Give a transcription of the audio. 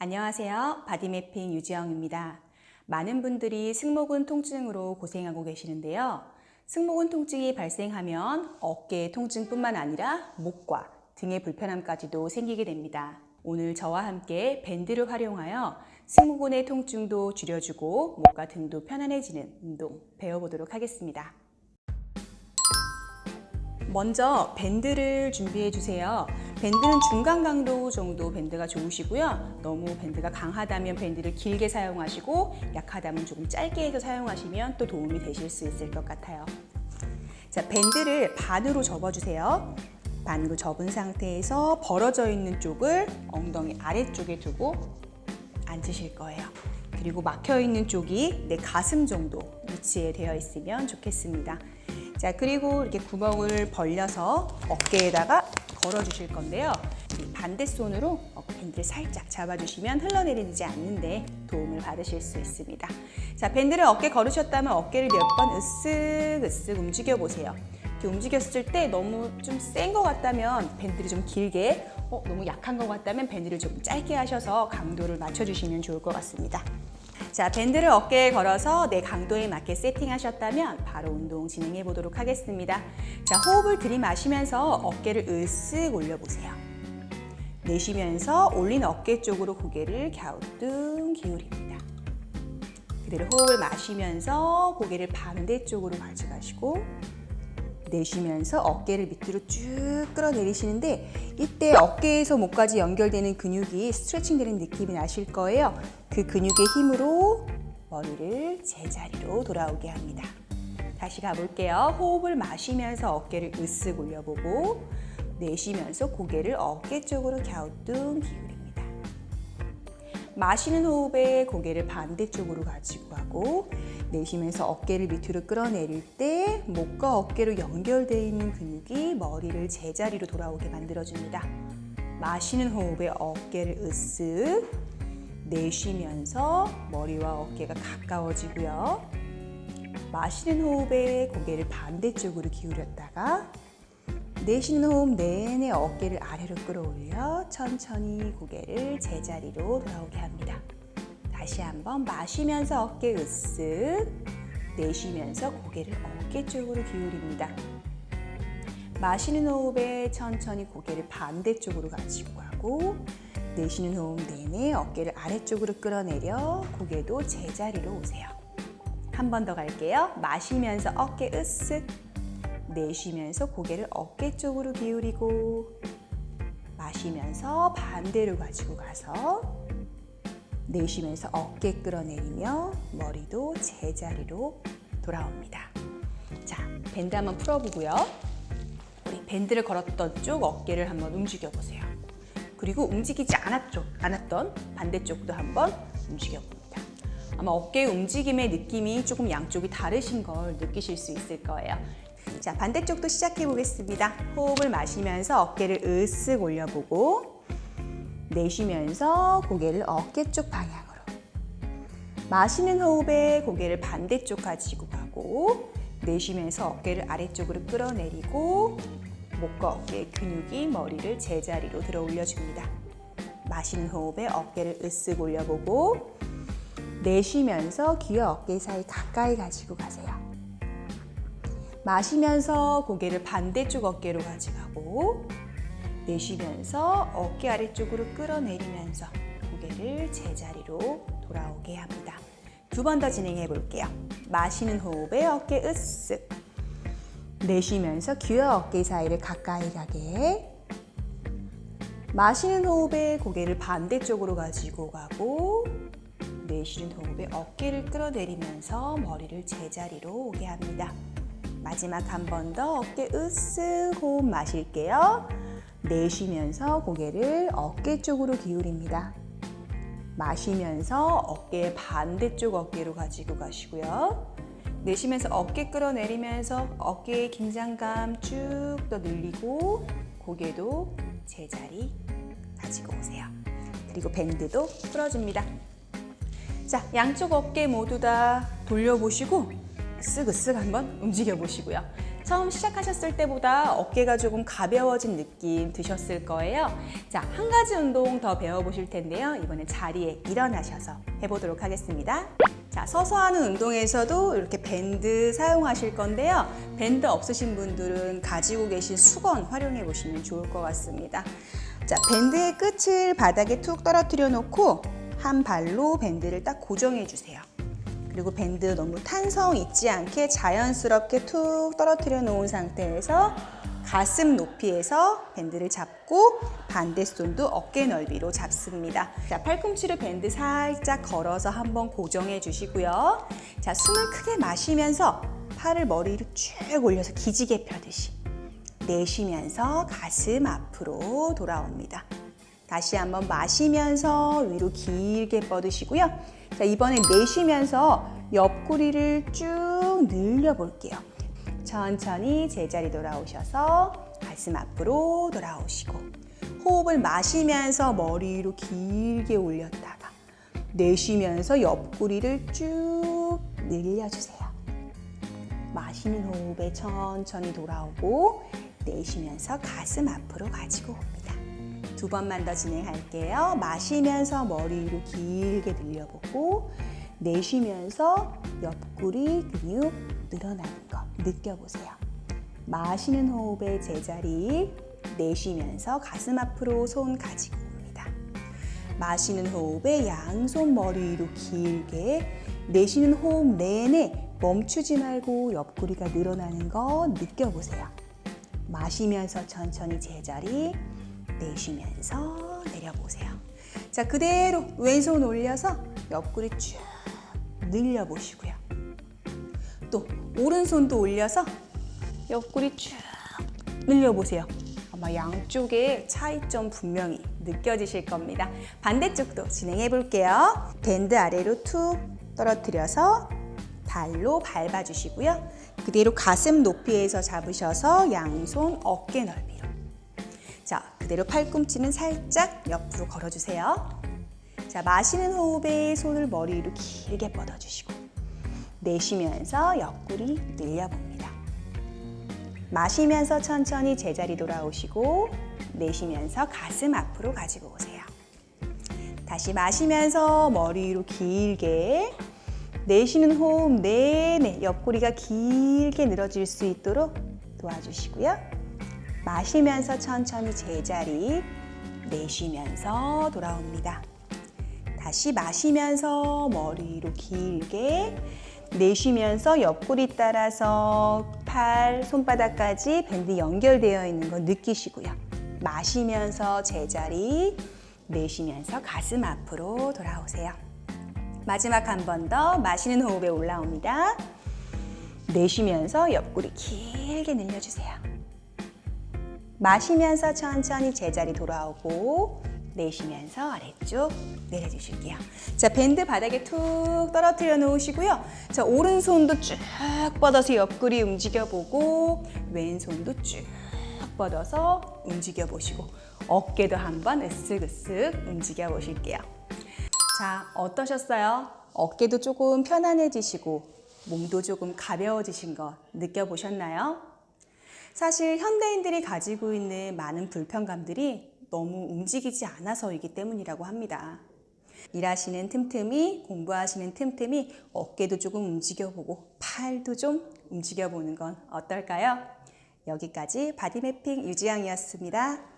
안녕하세요. 바디매핑 유지영입니다. 많은 분들이 승모근 통증으로 고생하고 계시는데요. 승모근 통증이 발생하면 어깨 통증뿐만 아니라 목과 등의 불편함까지도 생기게 됩니다. 오늘 저와 함께 밴드를 활용하여 승모근의 통증도 줄여주고 목과 등도 편안해지는 운동 배워보도록 하겠습니다. 먼저 밴드를 준비해 주세요. 밴드는 중간 강도 정도 밴드가 좋으시고요. 너무 밴드가 강하다면 밴드를 길게 사용하시고 약하다면 조금 짧게 해서 사용하시면 또 도움이 되실 수 있을 것 같아요. 자, 밴드를 반으로 접어주세요. 반으로 접은 상태에서 벌어져 있는 쪽을 엉덩이 아래쪽에 두고 앉으실 거예요. 그리고 막혀 있는 쪽이 내 가슴 정도 위치에 되어 있으면 좋겠습니다. 자, 그리고 이렇게 구멍을 벌려서 어깨에다가 걸어 주실 건데요. 이 반대 손으로 밴드를 살짝 잡아주시면 흘러내리지 않는데 도움을 받으실 수 있습니다. 자, 밴드를 어깨 걸으셨다면 어깨를 몇 번 으쓱 으쓱 움직여 보세요. 이렇게 움직였을 때 너무 좀 센 것 같다면 밴드를 좀 길게, 어, 너무 약한 것 같다면 밴드를 좀 짧게 하셔서 강도를 맞춰주시면 좋을 것 같습니다. 자, 밴드를 어깨에 걸어서 내 강도에 맞게 세팅하셨다면 바로 운동 진행해 보도록 하겠습니다. 자, 호흡을 들이마시면서 어깨를 으쓱 올려보세요. 내쉬면서 올린 어깨 쪽으로 고개를 갸우뚱 기울입니다. 그대로 호흡을 마시면서 고개를 반대쪽으로 가져가시고 내쉬면서 어깨를 밑으로 쭉 끌어내리시는데 이때 어깨에서 목까지 연결되는 근육이 스트레칭 되는 느낌이 나실 거예요. 그 근육의 힘으로 머리를 제자리로 돌아오게 합니다. 다시 가볼게요. 호흡을 마시면서 어깨를 으쓱 올려보고 내쉬면서 고개를 어깨 쪽으로 갸우뚱 기울입니다. 마시는 호흡에 고개를 반대쪽으로 가지고 가고 내쉬면서 어깨를 밑으로 끌어내릴 때 목과 어깨로 연결되어 있는 근육이 머리를 제자리로 돌아오게 만들어줍니다. 마시는 호흡에 어깨를 으쓱 내쉬면서 머리와 어깨가 가까워지고요. 마시는 호흡에 고개를 반대쪽으로 기울였다가 내쉬는 호흡 내내 어깨를 아래로 끌어올려 천천히 고개를 제자리로 돌아오게 합니다. 다시 한번 마시면서 어깨 으쓱 내쉬면서 고개를 어깨 쪽으로 기울입니다. 마시는 호흡에 천천히 고개를 반대쪽으로 가지고 가고 내쉬는 호흡 내내 어깨를 아래쪽으로 끌어내려 고개도 제자리로 오세요. 한 번 더 갈게요. 마시면서 어깨 으쓱 내쉬면서 고개를 어깨 쪽으로 기울이고 마시면서 반대로 가지고 가서 내쉬면서 어깨 끌어내리며 머리도 제자리로 돌아옵니다. 자, 밴드 한번 풀어보고요. 우리 밴드를 걸었던 쪽 어깨를 한번 움직여 보세요. 그리고 움직이지 않았죠, 않았던 반대쪽도 한번 움직여 봅니다. 아마 어깨 움직임의 느낌이 조금 양쪽이 다르신 걸 느끼실 수 있을 거예요. 자, 반대쪽도 시작해 보겠습니다. 호흡을 마시면서 어깨를 으쓱 올려보고 내쉬면서 고개를 어깨 쪽 방향으로 마시는 호흡에 고개를 반대쪽 가지고 가고 내쉬면서 어깨를 아래쪽으로 끌어내리고 목과 어깨의 근육이 머리를 제자리로 들어 올려줍니다. 마시는 호흡에 어깨를 으쓱 올려보고 내쉬면서 귀와 어깨 사이 가까이 가지고 가세요. 마시면서 고개를 반대쪽 어깨로 가져가고 내쉬면서 어깨 아래쪽으로 끌어내리면서 고개를 제자리로 돌아오게 합니다. 두 번 더 진행해 볼게요. 마시는 호흡에 어깨 으쓱 내쉬면서 귀와 어깨 사이를 가까이 가게 마시는 호흡에 고개를 반대쪽으로 가지고 가고 내쉬는 호흡에 어깨를 끌어내리면서 머리를 제자리로 오게 합니다. 마지막 한 번 더 어깨 으쓱 호흡 마실게요. 내쉬면서 고개를 어깨 쪽으로 기울입니다. 마시면서 어깨 반대쪽 어깨로 가지고 가시고요. 내쉬면서 어깨 끌어내리면서 어깨의 긴장감 쭉 더 늘리고 고개도 제자리 가지고 오세요. 그리고 밴드도 풀어줍니다. 자, 양쪽 어깨 모두 다 돌려보시고 으쓱으쓱 한번 움직여 보시고요. 처음 시작하셨을 때보다 어깨가 조금 가벼워진 느낌 드셨을 거예요. 자, 한 가지 운동 더 배워보실 텐데요. 이번엔 자리에 일어나셔서 해보도록 하겠습니다. 자, 서서 하는 운동에서도 이렇게 밴드 사용하실 건데요. 밴드 없으신 분들은 가지고 계신 수건 활용해 보시면 좋을 것 같습니다. 자, 밴드의 끝을 바닥에 툭 떨어뜨려 놓고 한 발로 밴드를 딱 고정해 주세요. 그리고 밴드 너무 탄성 있지 않게 자연스럽게 툭 떨어뜨려 놓은 상태에서 가슴 높이에서 밴드를 잡고 반대 손도 어깨 넓이로 잡습니다. 자, 팔꿈치를 밴드 살짝 걸어서 한번 고정해 주시고요. 자, 숨을 크게 마시면서 팔을 머리를 쭉 올려서 기지개 펴듯이 내쉬면서 가슴 앞으로 돌아옵니다. 다시 한번 마시면서 위로 길게 뻗으시고요. 자, 이번엔 내쉬면서 옆구리를 쭉 늘려 볼게요. 천천히 제자리 돌아오셔서 가슴 앞으로 돌아오시고 호흡을 마시면서 머리 위로 길게 올렸다가 내쉬면서 옆구리를 쭉 늘려주세요. 마시는 호흡에 천천히 돌아오고 내쉬면서 가슴 앞으로 가지고 옵니다. 두 번만 더 진행할게요. 마시면서 머리 위로 길게 늘려보고 내쉬면서 옆구리 근육 늘어나는 거 느껴보세요. 마시는 호흡에 제자리, 내쉬면서 가슴 앞으로 손 가지고 옵니다. 마시는 호흡에 양손 머리 위로 길게, 내쉬는 호흡 내내 멈추지 말고 옆구리가 늘어나는 거 느껴보세요. 마시면서 천천히 제자리, 내쉬면서 내려보세요. 자, 그대로 왼손 올려서 옆구리 쭉 늘려보시고요. 또 오른손도 올려서 옆구리 쭉 늘려보세요. 아마 양쪽에 차이점 분명히 느껴지실 겁니다. 반대쪽도 진행해 볼게요. 밴드 아래로 툭 떨어뜨려서 발로 밟아주시고요. 그대로 가슴 높이에서 잡으셔서 양손 어깨 넓이로. 자, 그대로 팔꿈치는 살짝 옆으로 걸어주세요. 자, 마시는 호흡에 손을 머리 위로 길게 뻗어주시고 내쉬면서 옆구리 늘려봅니다. 마시면서 천천히 제자리 돌아오시고 내쉬면서 가슴 앞으로 가지고 오세요. 다시 마시면서 머리 위로 길게 내쉬는 호흡 내내 옆구리가 길게 늘어질 수 있도록 도와주시고요. 마시면서 천천히 제자리 내쉬면서 돌아옵니다. 다시 마시면서 머리로 길게 내쉬면서 옆구리 따라서 팔, 손바닥까지 밴드 연결되어 있는 거 느끼시고요. 마시면서 제자리, 내쉬면서 가슴 앞으로 돌아오세요. 마지막 한 번 더 마시는 호흡에 올라옵니다. 내쉬면서 옆구리 길게 늘려주세요. 마시면서 천천히 제자리 돌아오고 내쉬면서 아래쪽 내려주실게요. 자, 밴드 바닥에 툭 떨어뜨려 놓으시고요. 자, 오른손도 쭉 뻗어서 옆구리 움직여 보고 왼손도 쭉 뻗어서 움직여 보시고 어깨도 한번 으쓱으쓱 움직여 보실게요. 자, 어떠셨어요? 어깨도 조금 편안해지시고 몸도 조금 가벼워지신 거 느껴보셨나요? 사실 현대인들이 가지고 있는 많은 불편감들이 너무 움직이지 않아서이기 때문이라고 합니다. 일하시는 틈틈이, 공부하시는 틈틈이 어깨도 조금 움직여보고 팔도 좀 움직여보는 건 어떨까요? 여기까지 바디매핑 유지양이었습니다.